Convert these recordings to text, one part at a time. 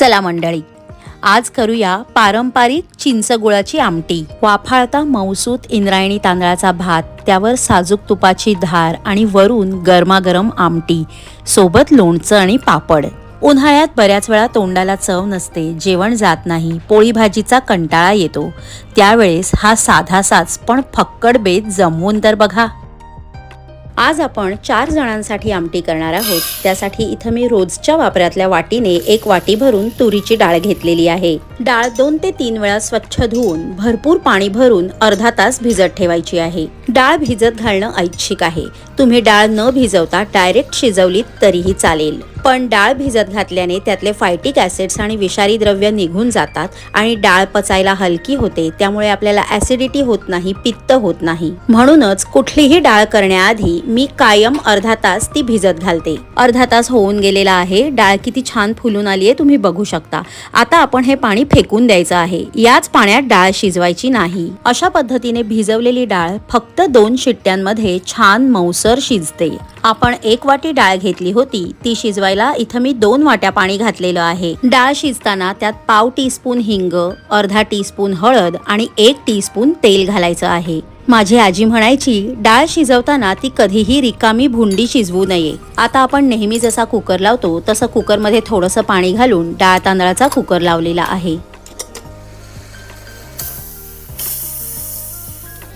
चला मंडळी आज करूया पारंपरिक चिंचगुळाची आमटी. वाफाळता मौसूत इंद्रायणी तांदळाचा भात त्यावर साजूक तुपाची धार आणि वरून गरमागरम आमटी सोबत लोणचं आणि पापड. उन्हाळ्यात बऱ्याच वेळा तोंडाला चव नसते जेवण जात नाही पोळी भाजीचा कंटाळा येतो. त्यावेळेस हा साधासाच पण फक्कड बेत जमवून तर बघा. आज आपण चार जणांसाठी आमटी करणार आहोत. त्यासाठी इथं मी रोजच्या वापरातल्या वाटीने एक वाटी भरून तुरीची डाळ घेतलेली आहे. डाळ दोन ते तीन वेळा स्वच्छ धुवून भरपूर पाणी भरून अर्धा तास भिजत ठेवायची आहे. डाळ भिजत घालणं ऐच्छिक आहे. तुम्ही डाळ न भिजवता डायरेक्ट शिजवलीत तरीही चालेल. पण डाळ भिजत घातल्याने त्यातले फायटिक ॲसिड्स आणि विषारी द्रव्य निघून जातात आणि डाळ पचायला हलकी होते त्यामुळे आपल्याला ॲसिडिटी होत नाही पित्त होत नाही. म्हणूनच कुठलीही डाळ करण्याआधी मी कायम अर्धा तास ती भिजत घालते. अर्धा तास होऊन गेलेला आहे डाळ किती छान फुलून आली आहे तुम्ही बघू शकता. आता आपण हे पाणी फेकून द्यायचं आहे. याच पाण्यात डाळ शिजवायची नाही. अशा पद्धतीने भिजवलेली डाळ फक्त दोन शिट्ट्यांमध्ये छान मऊसर शिजते. आपण एक वाटी डाळ घेतली होती ती शिजवायला इथं मी दोन वाट्या पाणी घातलेलं आहे. डाळ शिजताना त्यात पाव टीस्पून हिंग अर्धा टीस्पून हळद आणि एक टीस्पून तेल घालायचं आहे. माझी आजी म्हणायची डाळ शिजवताना ती कधीही रिकामी भुंडी शिजवू नये. आता आपण नेहमी जसा कुकर लावतो तसं कुकरमध्ये थोडंसं पाणी घालून डाळ तांदळाचा कुकर लावलेला आहे.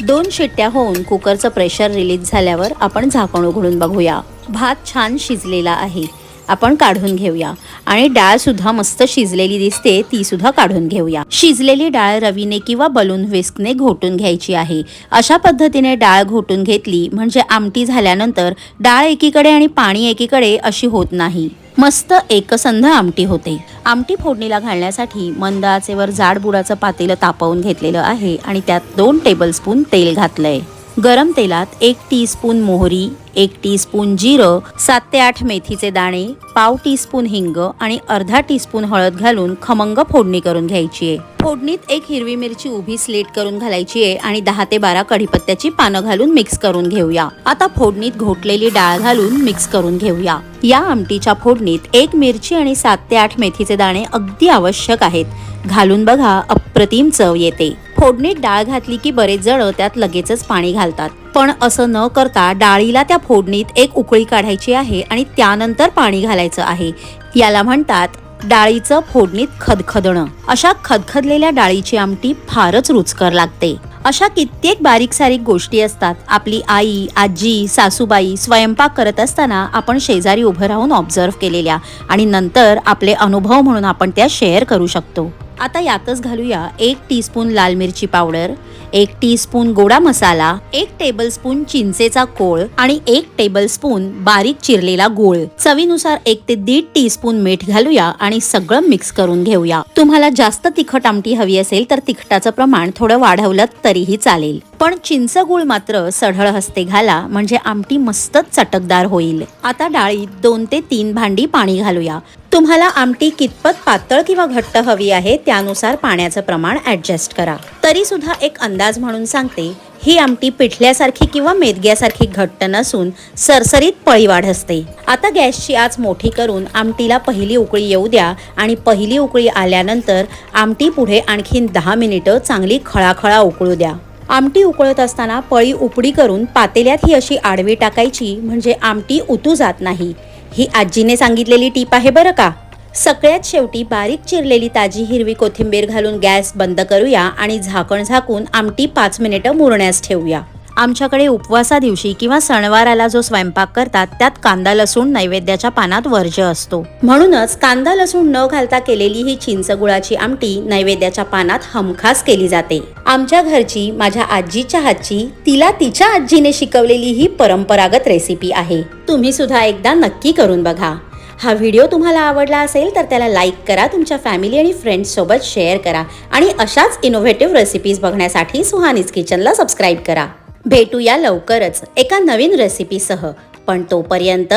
दोन शिट्ट्या होऊन कुकरचं प्रेशर रिलीज झाल्यावर आपण झाकण उघडून बघूया. भात छान शिजलेला आहे. आपण काढून घेऊया. आणि डाळ सुद्धा मस्त शिजलेली दिसते ती सुद्धा काढून घेऊया. शिजलेली डाळ रवीने किंवा बलून विस्कने घोटून घ्यायची आहे. अशा पद्धतीने डाळ घोटून घेतली म्हणजे आमटी झाल्यानंतर डाळ एकीकडे आणि पाणी एकीकडे अशी होत नाही. मस्त एकसंध आमटी होते. आमटी फोडणीला घालण्यासाठी मंद आचेवर जाड बुडाचं पातेलं तापवून घेतलेलं आहे आणि त्यात दोन टेबलस्पून तेल घातलंय. गरम तेलात एक टीस्पून मोहरी एक टीस्पून जिरं सात ते आठ मेथीचे दाणे पाव टीस्पून हिंग आणि अर्धा टीस्पून हळद घालून खमंग फोडणी करून घ्यायची आहे. फोडणीत एक हिरवी मिरची उभी स्लेट करून घालायची आहे आणि दहा ते बारा कढीपत्त्याची पानं घालून मिक्स करून घेऊया. आता फोडणीत घोटलेली डाळ घालून मिक्स करून घेऊया. या आमटीच्या फोडणीत एक मिरची आणि सात ते आठ मेथीचे दाणे अगदी आवश्यक आहेत. घालून बघा अप्रतिम चव येते. फोडणीत डाळ घातली की बरेच जण त्यात लगेचच पाणी घालतात. पण असं न करता डाळीला त्या फोडणीत एक उकळी काढायची आहे आणि त्यानंतर पाणी घालायचं आहे. याला म्हणतात डाळीचं फोडणीत खदखदणं. अशा खदखदलेल्या डाळीची आमटी फारच रुचकर लागते. अशा कित्येक बारीक सारीक गोष्टी असतात. आपली आई आजी सासूबाई स्वयंपाक करत असताना आपण शेजारी उभं राहून ऑब्झर्व केलेल्या आणि नंतर आपले अनुभव म्हणून आपण त्या शेअर करू शकतो. आता यातच घालूया एक टीस्पून लाल मिरची पावडर एक टीस्पून गोडा मसाला एक टेबलस्पून चिंचेचा कोळ आणि एक टेबलस्पून बारीक चिरलेला गोळ. चवीनुसार एक ते दीड टीस्पून मीठ घालूया आणि सगळं मिक्स करून घेऊया. तुम्हाला जास्त तिखट आमटी हवी असेल तर तिखटाचं प्रमाण थोडं वाढवलं तरीही चालेल. पण चिंचगूळ मात्र सढळ हस्ते घाला म्हणजे आमटी मस्तच चटकदार होईल. आता डाळीत दोन ते तीन भांडी पाणी घालूया. तुम्हाला आमटी कितपत पातळ किंवा घट्ट हवी आहे त्यानुसार पाण्याचं प्रमाण ऍडजस्ट करा. तरी सुद्धा एक अंदाज म्हणून सांगते ही आमटी पिठल्यासारखी किंवा मेदग्यासारखी घट्ट नसून सरसरीत पळीवाढ असते. आता गॅसची आज मोठी करून आमटीला पहिली उकळी येऊ द्या आणि पहिली उकळी आल्यानंतर आमटी पुढे आणखीन दहा मिनिटं चांगली खळाखळा उकळू द्या. आमटी उकळत असताना पळी उपडी करून पातेल्यात ही अशी आडवी टाकायची म्हणजे आमटी उतू जात नाही. ही आजीने सांगितलेली टीप आहे बरं का? सगळ्यात शेवटी बारीक चिरलेली ताजी हिरवी कोथिंबीर घालून गॅस बंद करूया आणि झाकण झाकून आमटी पाच मिनिटं मुरण्यास ठेवूया. आमच्याकडे उपवासा दिवशी किंवा सणवाराला जो स्वयंपाक करतात त्यात कांदा लसूण नैवेद्याच्या पानात वर्ज्य असतो. म्हणूनच कांदा लसूण न घालता केलेली ही चिंचगुळाची आमटी नैवेद्याच्या पानात हमखास केली जाते. आमच्या घरची माझ्या आजीच्या हातची तिला तिच्या आजीने शिकवलेली ही परंपरागत रेसिपी आहे. तुम्ही सुद्धा एकदा नक्की करून बघा. हा व्हिडिओ तुम्हाला आवडला असेल तर त्याला लाईक करा तुमच्या फॅमिली आणि फ्रेंड्ससोबत शेअर करा आणि अशाच इनोव्हेटिव्ह रेसिपीज बघण्यासाठी सुहानीज किचनला सबस्क्राईब करा. भेटूया लवकरच एका नवीन रेसिपीसह पण तोपर्यंत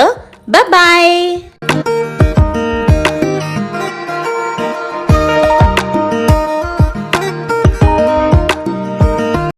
बाय